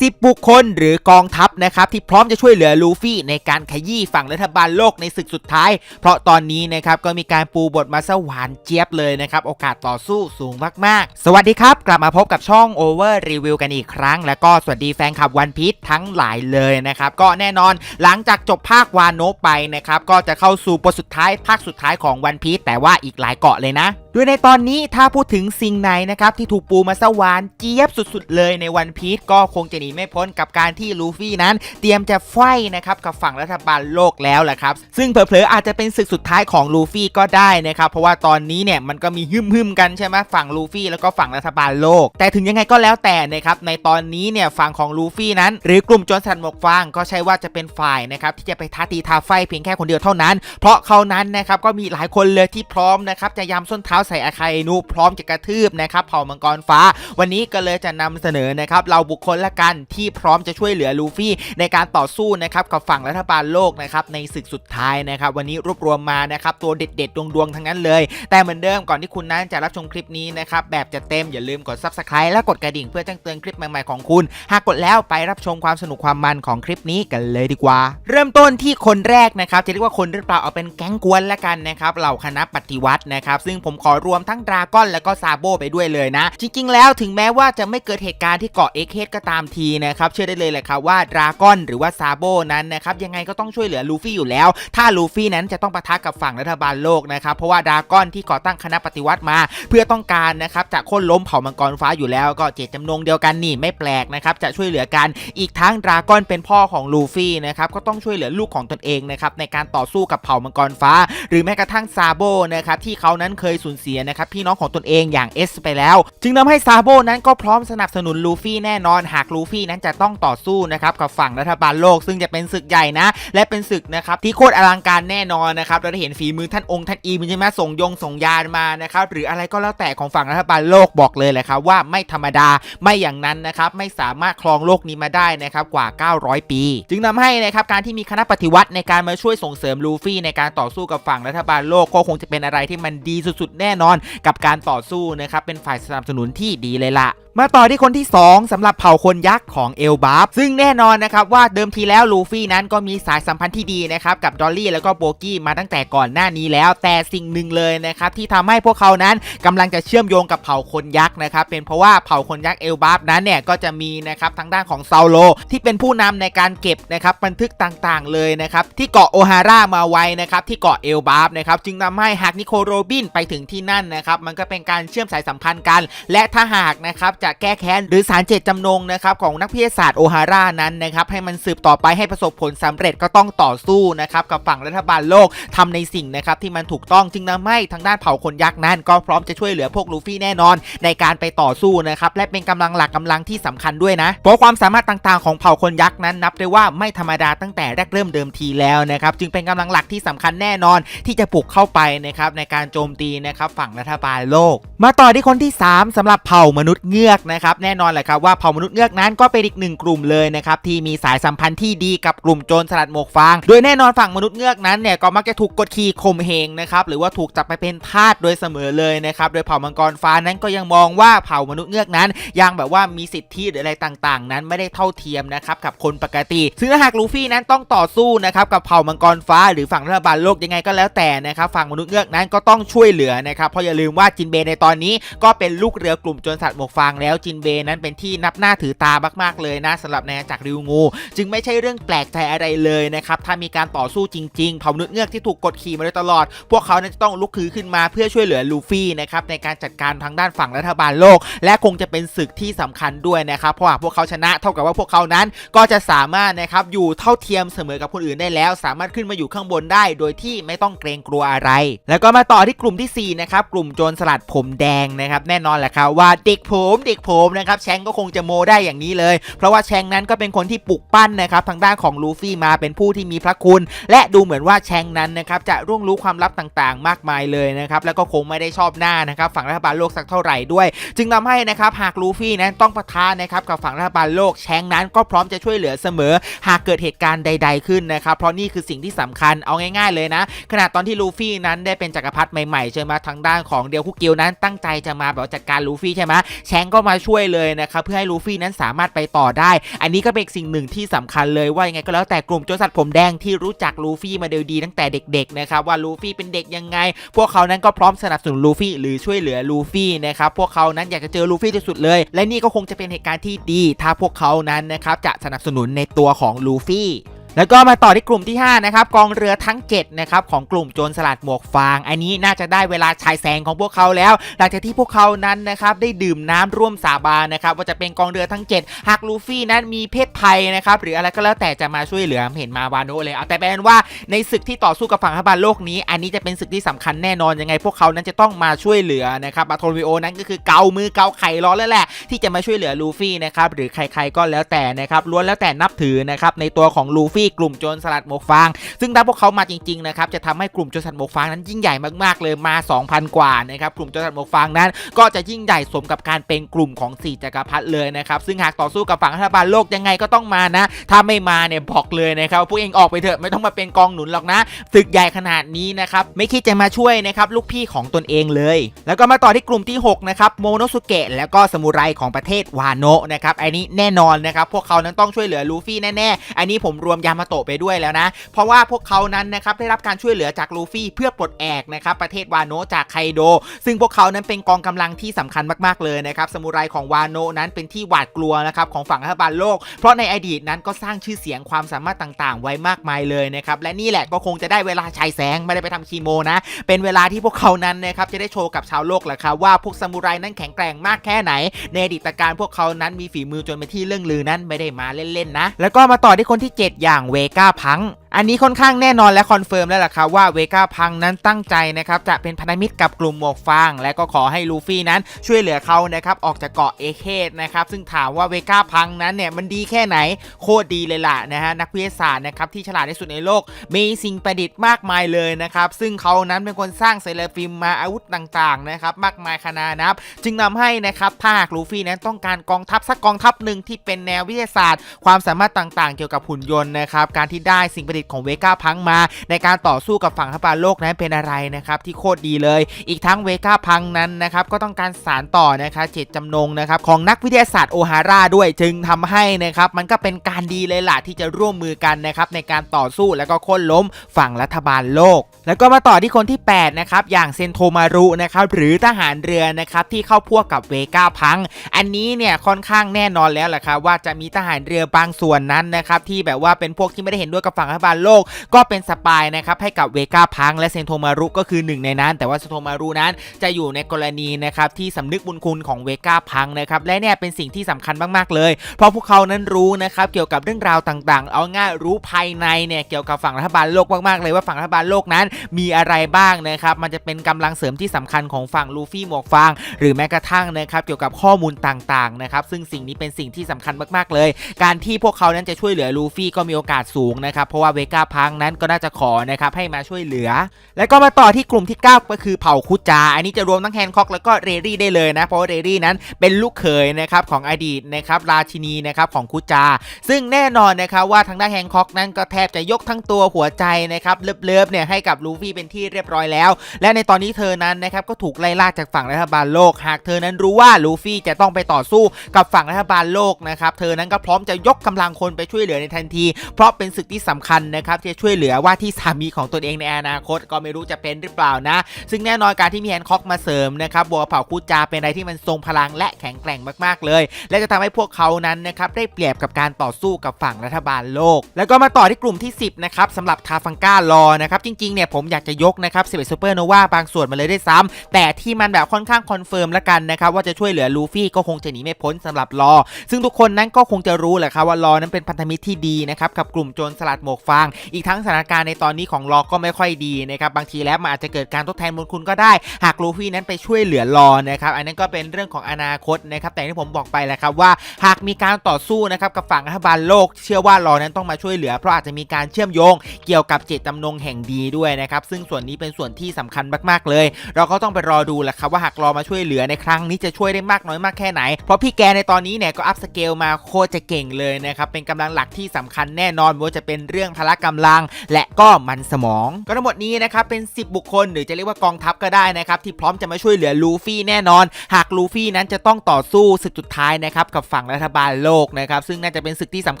10บุคคล หรือกองทัพนะครับที่พร้อมจะช่วยเหลือลูฟี่ในการขยี้ฝั่งรัฐบาลโลกในศึกสุดท้าย เพราะตอนนี้นะครับก็มีการปูบทมาสหวานเจี๊ยบเลยนะครับโอกาสต่อสู้สูงมากๆ สวัสดีครับ กลับมาพบกับช่อง Over Review กันอีกครั้ง แล้วก็สวัสดีแฟนคลับวันพี e ทั้งหลายเลยนะครับก็แน่นอนหลังจากจบภาควานโนไปนะครับก็จะเข้าสู่บทสุดท้ายภาคสุดท้ายของวันพี e แต่ว่าอีกหลายเกาะเลยนะโดยในตอนนี้ถ้าพูดถึงสิ่งไหนนะครับที่ถูกปูมาสวานเจี๊ยบสุดๆ เลยในวันพี e ก็คงจะหนีไม่พ้นกับการที่ลูฟี่นั้น เตรียมจะไฟนะครับกับฝั่งรัฐบาลโลกแล้วแหละครับ ซึ่งเผลอๆอาจจะเป็นศึกสุดท้ายของลูฟี่ก็ได้นะครับ เพราะว่าตอนนี้เนี่ยมันก็มีฮึ่มๆกันใช่ไหมฝั่งลูฟี่แล้วก็ฝั่งรัฐบาลโลก แต่ถึงยังไงก็แล้วแต่นะครับในตอนนี้เนี่ยฝั่งของลูฟี่นั้น หรือกลุ่มโจรสลัดหมวกฟางก็ใช่ว่าจะเป็นฝ่ายนะครับที่จะไปท้าตีท้าไฟเพียงแค่คนเดียวเท่านั้น เพราะเขานั้นนะครับก็มีหลายคนเลยที่พร้อมนะครับจะยำส้นเท้าใส่อาคาเอนูพร้อมจะกระทืบนะครับเผ่ามังกรฟ้า วันนี้ก็เลยจะนำเสนอนะครับเราบุคคลละกันที่พร้อมจะช่วยเหลือลูฟี่ในการต่อสู้นะครับกับฝั่งรัฐบาลโลกนะครับในศึกสุดท้ายนะครับวันนี้รวบรวมมานะครับตัวเด็ดๆดวงๆทั้งนั้นเลย แต่เหมือนเดิมก่อนที่คุณนั้นจะรับชมคลิปนี้นะครับแบบจะเต็มอย่าลืมกด subscribe และกดกระดิ่งเพื่อแจ้งเตือนคลิปใหม่ๆของคุณ หากกดแล้วไปรับชมความสนุกความมันของคลิปนี้กันเลยดีกว่า เริ่มต้นที่คนแรกนะครับจะเรียกว่าคนหรือเปล่าเอาเป็นแก๊งกวนละกันนะครับเหล่าคณะปฏิวัตินะครับซึ่งผมขอรวมทั้งดราก้อนและก็ซาโบไปด้วยเลยนะ จริง ๆ แล้วถึงแม้ว่าจะไม่เกิดเหตุการณ์ที่เกาะเอ็กเฮดก็ตามทีนะครับเชื่อได้เลยแหละครับว่าดราก้อนหรือว่าซาโบนั้นนะครับยังไงก็ต้องช่วยเหลือลูฟี่อยู่แล้ว ถ้าลูฟี่นั้นจะต้องปะทะกับฝั่งรัฐบาลโลกนะครับเพราะว่าดราก้อนที่ก่อตั้งคณะปฏิวัติมา เพื่อต้องการนะครับจะโค่นล้มเผ่ามังกรฟ้าอยู่แล้ว ก็เจตจำนงเดียวกันนี่ไม่แปลกนะครับจะช่วยเหลือกันอีกทั้งดราก้อนเป็นพ่อของลูฟี่นะครับก็ต้องช่วยเหลือลูกของตนเองนะครับในการต่อสู้กับเผ่ามังกรฟ้า หรือแม้กระทั่งซาโบนะครับที่เขานั้นเคยสูญเสียนะครับพี่น้องของตนเองอย่างเอสไปแล้ว จึงทำให้ซาโบนั้นก็พร้อมสนับสนุนลูฟี่แน่นอนหากลูฟี่นั้นจะต้องต่อสู้นะครับกับฝั่งรัฐบาลโลก ซึ่งจะเป็นศึกใหญ่นะ และเป็นศึกนะครับที่โคตรอลังการแน่นอนนะครับเราได้เห็นฝีมือท่านองค์ท่านอีมใช่ไหมส่งยงส่งยานมานะครับหรืออะไรก็แล้วแต่ของฝั่งรัฐบาลโลกบอกเลยแหละครับว่าไม่ธรรมดาไม่อย่างนั้นนะครับไม่สามารถครองโลกนี้มาได้นะครับกว่า 900 ปี จึงทำให้นะครับการที่มีคณะปฏิวัติในการมาช่วยส่งเสริมลูฟี่ในการต่อสู้กับฝั่งรัฐบาลโลกก็คงจะเป็นอะไรที่มันดีสุดๆแน่แนอน กับการต่อสู้นะครับเป็นฝ่ายสนับสนุนที่ดีเลยล่ะ มาต่อที่คนที่ 2สำหรับเผ่าคนยักษ์ของเอลบาฟซึ่งแน่นอนนะครับว่าเดิมทีแล้วลูฟี่นั้นก็มีสายสัมพันธ์ที่ดีนะครับกับดอลลี่แล้วก็โบกี้มาตั้งแต่ก่อนหน้านี้แล้ว แต่สิ่งหนึ่งเลยนะครับที่ทำให้พวกเขานั้นกำลังจะเชื่อมโยงกับเผ่าคนยักษ์นะครับเป็นเพราะว่าเผ่าคนยักษ์เอลบาฟนั้นเนี่ยก็จะมีนะครับทางด้านของซาโลที่เป็นผู้นำในการเก็บนะครับบันทึกต่างๆเลยนะครับที่เกาะโอฮาร่ามาไว้นะครับที่เกาะเอลบาฟนะครับจึงทำให้หากนิโคโรบินไปถึงที่นั่นนะครับมันก็เป็นการเชื่อมสายสัมพันธ์กัน และถ้าหากนะครับจะแก้แค้นหรือสารเจตจำนงนะครับของนักพิทยาศาสตร์โอฮาร่านั้นนะครับให้มันสืบต่อไปให้ประสบผลสำเร็จก็ต้องต่อสู้นะครับกับฝั่งรัฐบาลโลกทำในสิ่งนะครับที่มันถูกต้องจึงทำให้ทางด้านเผ่าคนยักษ์นั้น ก็พร้อมจะช่วยเหลือพวกลูฟี่แน่นอน ในการไปต่อสู้นะครับและเป็นกำลังหลักกำลังที่สำคัญด้วยนะเพราะความสามารถต่างๆ ของเผ่าคนยักษ์นั้นนับได้ว่าไม่ธรรมดาตั้งแต่แรกเริ่มเดิมทีแล้วนะครับจึงเป็นกำลังหลักที่สำคัญแน่นอนที่จะปลุกเข้าไปนะครับในการโจมตีนะครับฝั่งรัฐบาลโลก มาต่อที่คนที่ 3สำหรับเผ่ามนุษย์เงือกนะครับแน่นอนแหละครับว่าเผ่ามนุษย์เงือกนั้นก็เป็นอีกหนึ่งกลุ่มเลยนะครับที่มีสายสัมพันธ์ที่ดีกับกลุ่มโจรสลัดหมวกฟาง โดยแน่นอนฝั่งมนุษย์เงือกนั้นเนี่ยก็มักจะถูกกดขี่ข่มเหงนะครับหรือว่าถูกจับไปเป็นทาสโดยเสมอเลยนะครับโดยเผ่ามังกรฟ้านั้นก็ยังมองว่าเผ่ามนุษย์เงือกนั้น ยังแบบว่ามีสิทธิหรืออะไรต่างๆ นั้นไม่ได้เท่าเทียมนะครับกับคนปกติซึ่งหากลูฟี่นั้นต้องต่อสู้นะครับกับเผ่ามังกรฟ้า หรือฝั่งรัฐบาลโลกยังไงก็แล้วแต่นะครับฝั่งมนุษย์เงือกนั้นก็ต้องช่วยเหลือนะครับเพราะอย่าลืมว่าจินเบในตอนนี้ก็เป็นลูกเรือกลุ่มโจรสลัดหมวกฟางแล้วจินเบนั้นเป็นที่นับหน้าถือตามากๆเลยนะสำหรับในาณาจักริวงู จึงไม่ใช่เรื่องแปลกใจอะไรเลยนะครับถ้ามีการต่อสู้จริงๆเผ่ามนุษย์เงือกที่ถูกกดขี่มาโดยตลอด พวกเขานั้นจะต้องลุกคือขึ้นมาเพื่อช่วยเหลือลูฟี่นะครับในการจัดการทางด้านฝั่งรัฐบาลโลก และคงจะเป็นศึกที่สำคัญด้วยนะครับเพราะหากพวกเขาชนะเท่ากับว่าพวกเขานั้นก็จะสามารถนะครับอยู่เท่าเทียมเสมอกับคนอื่นได้แล้ว สามารถขึ้นมาอยู่ข้างบนได้ โดยที่ไม่ต้องเกรงกลัวอะไร แล้วก็มาต่อที่กลุ่มที่สี่นะครับกลุ่มโจรสลัดผมแดงนะครับแน่นอนแหละครับว่าเด็กผมเด็กผมนะครับแชงก็คงจะโมได้อย่างนี้เลย เพราะว่าแชงนั้นก็เป็นคนที่ปลุกปั้นนะครับทางด้านของลูฟี่มาเป็นผู้ที่มีพระคุณ และดูเหมือนว่าแชงนั้นนะครับจะร่วงรู้ความลับต่างๆ มากมายเลยนะครับแล้วก็คงไม่ได้ชอบหน้านะครับฝั่งรัฐบาลโลกสักเท่าไหร่ด้วย จึงทำให้นะครับหากลูฟี่นั้นต้องปะทะนะครับกับฝั่งรัฐบาลโลกแชงนั้นก็พร้อมจะช่วยเหลือเสมอ หากเกิดเหตุการณ์ใด ๆขึ้นนะครับเพราะนี่คือสิ่งที่สำคัญเอาง่ายๆเลยนะขณะตอนที่ลูฟี่นั้นได้เป็นจักรพรรดิใหม่ๆใช่ไหมทางด้านของเดียวคุกิลนั้นตั้งใจจะมาแบบจัดการลูฟี่ใช่ไหมแชงก็มาช่วยเลยนะครับเพื่อให้ลูฟี่นั้นสามารถไปต่อได้ อันนี้ก็เป็นสิ่งหนึ่งที่สำคัญเลยว่ายังไงก็แล้วแต่กลุ่มโจรสลัดผมแดงที่รู้จักลูฟี่มาเดียวดีตั้งแต่เด็กๆนะครับว่าลูฟี่เป็นเด็กยังไง พวกเขานั้นก็พร้อมสนับสนุนลูฟี่หรือช่วยเหลือลูฟี่นะครับพวกเขานั้นอยากจะเจอลูฟี่ที่สุดเลย และนี่ก็คงจะเป็นเหตุการณ์ที่ดี ถ้าพวกเขานั้นนะครับจะสนับสนุนในตัวของลูฟี่ แล้วก็มาต่อที่กลุ่มที่5นะครับกองเรือทั้ง7นะครับของกลุ่มโจรสลัดหมวกฟาง อันนี้น่าจะได้เวลาฉายแสงของพวกเขาแล้ว หลังจากที่พวกเขานั้นนะครับได้ดื่มน้ำร่วมสาบานนะครับว่าจะเป็นกองเรือทั้ง 7 หากลูฟี่นั้นมีเพศภัยนะครับหรืออะไรก็แล้วแต่จะมาช่วยเหลือเห็นมาวาโนะเลยเอาแต่เป็นว่าในศึกที่ต่อสู้กับฝั่งรัฐบาลโลกนี้ อันนี้จะเป็นศึกที่สำคัญแน่นอนยังไง พวกเขานั้นจะต้องมาช่วยเหลือนะครับบาโทนวิโอนั้นก็คือเกามือเกาไข่ร้อแล้วแหละ ที่จะมาช่วยเหลือลูฟี่นะครับหรือใครๆก็แล้วแต่นะครับล้วนแล้วแต่นับถือนะครับในตัวของลูฟี่กลุ่มโจรสลัดหมวกฟาง ซึ่งถ้าพวกเขามาจริงๆนะครับจะทำให้กลุ่มโจรสลัดหมวกฟางนั้นยิ่งใหญ่มากๆเลยมา 2,000 กว่านะครับกลุ่มโจรสลัดหมวกฟางนั้น ก็จะยิ่งใหญ่สมกับการเป็นกลุ่มของสี่จักรพรรดิเลยนะครับซึ่งหากต่อสู้กับฝั่งรัฐบาลโลกยังไงก็ต้องมานะ ถ้าไม่มาเนี่ยบอกเลยนะครับพวกเองออกไปเถอะไม่ต้องมาเป็นกองหนุนหรอกนะศึกใหญ่ขนาดนี้นะครับไม่คิดจะมาช่วยนะครับลูกพี่ของตนเองเลย แล้วก็มาต่อที่กลุ่มที่6นะครับโมโนสุเกะแล้วก็สมุไรของประเทศวาโนะนะครับอันนี้แน่นอนนะครับพวกเขานั้นต้องช่วยเหลือลูฟี่แน่ๆอันนี้ผมรวมยามาโตะไปด้วยแล้วนะ เพราะว่าพวกเขานั้นนะครับได้รับการช่วยเหลือจากลูฟี่เพื่อปลดแอกนะครับประเทศวาโนะจากไคโด ซึ่งพวกเขานั้นเป็นกองกำลังที่สำคัญมากๆเลยนะครับสมุไรของวาโนะนั้นเป็นที่หวาดกลัวนะครับของฝั่งรัฐบาลโลก เพราะในอดีตนั้นก็สร้างชื่อเสียงความสามารถต่างๆ ไว้มากมายเลยนะครับและนี่แหละก็คงจะได้เวลาฉายแสงไม่ได้ไปทำคีโมนะ เป็นเวลาที่พวกเขานั้นนะครับจะได้โชว์กับชาวโลกแหละครับว่าพวกซามูไรนั้นแข็งแกร่งมากแค่ไหน ในอดีตการพวกเขานั้นมีฝีมือจนเป็นที่เรื่องลือนั้นไม่ได้มาเล่นๆนะ แล้วก็มาต่อที่คนที่ 7 อย่างเวก้าพังอันนี้ค่อนข้างแน่นอนและคอนเฟิร์มแล้วล่ะครับว่าเวก้าพังนั้นตั้งใจนะครับจะเป็นพันธมิตรกับกลุ่มหมวกฟาง และก็ขอให้ลูฟี่นั้นช่วยเหลือเขานะครับออกจากเกาะเอเคสนะครับซึ่งถามว่าเวก้าพังนั้นเนี่ยมันดีแค่ไหนโคตรดีเลยล่ะนะฮะนักวิทยาศาสตร์นะครับที่ฉลาดที่สุดในโลก มีสิ่งประดิษฐ์มากมายเลยนะครับซึ่งเขานั้นเป็นคนสร้างเซเลฟิมมาอาวุธต่างๆนะครับมากมายขนาดนับ จึงนำให้นะครับถ้าหากลูฟี่นั้นต้องการกองทัพสักกองทัพหนึ่งที่เป็นแนววิทยาศาสตร์ ความสามารถต่างๆ เกี่ยวกับหุ่นยนต์นะครับการที่ได้สิ่งประดิษฐ์ของเวก้าพังมา ในการต่อสู้กับฝั่งทัพบาลโลกนั้นเป็นอะไรนะครับที่โคตรดีเลย อีกทั้งเวก้าพังนั้นนะครับก็ต้องการสารต่อนะครับเจตจำนงนะครับของนักวิทยาศาสตร์โอฮาร่าด้วยจึงทำให้นะครับมันก็เป็นการดีเลยล่ะที่จะร่วมมือกันนะครับในการต่อสู้แล้วก็โค่นล้มฝั่งรัฐบาลโลก แล้วก็มาต่อที่คนที่ 8 นะครับ อย่างเซนโทมารุนะครับหรือทหารเรือนะครับที่เข้าพวกกับเวก้าพัง อันนี้เนี่ยค่อนข้างแน่นอนแล้วแหละครับว่าจะมีทหารเรือบางส่วนนั้นนะครับที่แบบว่าเป็นพวกที่ไม่ได้เห็นด้วยกับฝั่งรัฐบาลโลก ก็เป็นสปายนะครับให้กับเวก้าพังและเซนโทมารุก็คือหนึ่งในนั้น แต่ว่าเซนโทมารุนั้นจะอยู่ในกรณีนะครับที่สำนึกบุญคุณของเวก้าพังนะครับและเนี่ยเป็นสิ่งที่สำคัญมากๆเลย เพราะพวกเขานั้นรู้นะครับเกี่ยวกับเรื่องราวต่างๆ เอาง่ายรู้ภายในเนี่ยเกี่ยวกับฝั่งรัฐบาลโลกมากๆเลยว่าฝั่งรัฐบาลโลกนั้นมีอะไรบ้างนะครับมันจะเป็นกำลังเสริมที่สำคัญของฝั่งลูฟี่หมวกฟางหรือแม้กระทั่งนะครับเกี่ยวกับข้อมูลต่างๆนะครับซึ่งสิ่งนี้เป็นสิ่งที่สำคัญมากๆเลย การที่พวกเขานั้นจะช่วยเหลือลูฟี่ก็มีโอกาสสูงนะครับเพราะว่าเวก้าพังนั้นก็น่าจะขอนะครับให้มาช่วยเหลือ แล้วก็มาต่อที่กลุ่มที่ 9 ก็คือเผ่าคุจา อันนี้จะรวมทั้งแฮนค็อกแล้วก็เรรี่ได้เลยนะเพราะเรรี่นั้นเป็นลูกเขยนะครับของอดีตนะครับราชินีนะครับของคุจา ซึ่งแน่นอนนะครับว่าทางด้านแฮนค็อกนั้นก็แทบจะยกทั้งตัวหัวใจนะครับเลิฟๆเนี่ยให้กับลูฟี่เป็นที่เรียบร้อยแล้ว และในตอนนี้เธอนั้นนะครับก็ถูกไล่ล่าจากฝั่งรัฐบาลโลก หากเธอนั้นรู้ว่าลูฟี่จะต้องไปต่อสู้กับฝั่งรัฐบาลโลกนะครับเธอนั้นก็พร้อมจะยกกำลังคนไปช่วยเหลือในทันที เพราะเป็นศึกที่สำคัญนะครับที่จะช่วยเหลือว่าที่สามีของตนเองในอนาคตก็ไม่รู้จะเป็นหรือเปล่านะ ซึ่งแน่นอนการที่มีแฮนคอกมาเสริมนะครับบัวเผาคูจาเป็นอะไรที่มันทรงพลังและแข็งแกร่งมากๆเลย และจะทำให้พวกเขานั้นนะครับได้เปรียบกับการต่อสู้กับฝั่งรัฐบาลโลก แล้วก็มาต่อที่กลุ่มที่ 10นะครับสำหรับทาฟังก้ารอนะครับจริงๆเนี่ยผมอยากจะยกนะครับสิบเอ็ดซูเปอร์โนวาบางส่วนมาเลยได้ซ้ำแต่ที่มันแบบค่อนข้างคอนเฟิร์มแล้วกันนะครับว่าจะช่วยเหลือลูฟี่ก็คงจะหนีไม่พ้นสำหรับรอ ซึ่งทุกคนนั้นก็คงจะรู้แหละครับว่ารอนั้นเป็นพันธมิตรที่ดีนะครับกับกลุ่มโจรสลัดหมวกฟาง อีกทั้งสถานการณ์ในตอนนี้ของรอก็ไม่ค่อยดีนะครับบางทีแล้วมันอาจจะเกิดการทดแทนบุญคุณก็ได้ หากลูฟี่นั้นไปช่วยเหลือรอนะครับอันนั้นก็เป็นเรื่องของอนาคตนะครับแต่ที่ผมบอกไปแหละครับว่า หากมีการต่อสู้นะครับกับฝั่งรัฐบาลโลก เชื่อว่ารอนั้นต้องมาช่วยเหลือ เพราะอาจจะมีการเชื่อมโยง เกี่ยวกับเจตจำนงแห่งดีด้วยนะครับซึ่งส่วนนี้เป็นส่วนที่สำคัญมากๆเลย เราก็ต้องไปรอดูแหละครับว่าหากรอมาช่วยเหลือในครั้งนี้จะช่วยได้มากน้อยมากแค่ไหนเพราะพี่แกในตอนนี้เนี่ยก็อัพสเกลมาโคตรจะเก่งเลยนะครับเป็นกำลังหลักที่สำคัญแน่นอนว่าจะเป็นเรื่องพละกำลัง และก็มันสมอง ก็ทั้งหมดนี้นะครับเป็น 10 บุคคล หรือจะเรียกว่ากองทัพก็ได้นะครับที่พร้อมจะมาช่วยเหลือลูฟี่แน่นอน หากลูฟี่นั้นจะต้องต่อสู้ศึกสุดท้ายนะครับกับฝั่งรัฐบาลโลกนะครับซึ่งน่าจะเป็นศึกที่สำ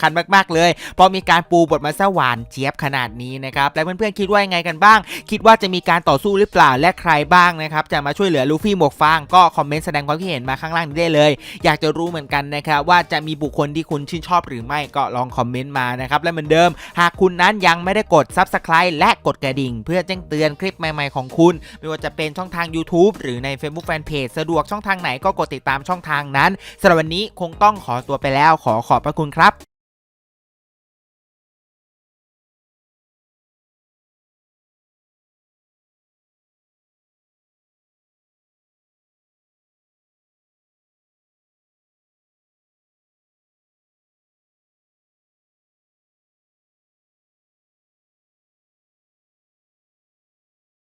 คัญมากๆ เลยเพราะมีการปูบทมาซะหวานเจี๊ยบขนาดนี้นะครับและเพื่อนๆคิดว่ายังไงกันบ้าง คิดว่าจะมีการต่อสู้หรือเปล่าและใครบ้างนะครับจะมาช่วยเหลือลูฟี่หมวกฟางก็คอมเมนต์แสดงความคิดเห็นมาข้างล่างนี้ได้เลย อยากจะรู้เหมือนกันนะครับว่าจะมีบุคคลที่คุณชื่นชอบหรือไม่ก็ลองคอมเมนต์มานะครับและเหมือนเดิม หากคุณนั้นยังไม่ได้กด Subscribe และกดกระดิ่ง เพื่อแจ้งเตือนคลิปใหม่ ๆ ของคุณ ไม่ว่าจะเป็นช่องทาง YouTube หรือใน Facebook Fanpage สะดวกช่องทางไหนก็กดติดตามช่องทางนั้นสำหรับวันนี้คงต้องขอตัวไปแล้วขอขอบพระคุณครับ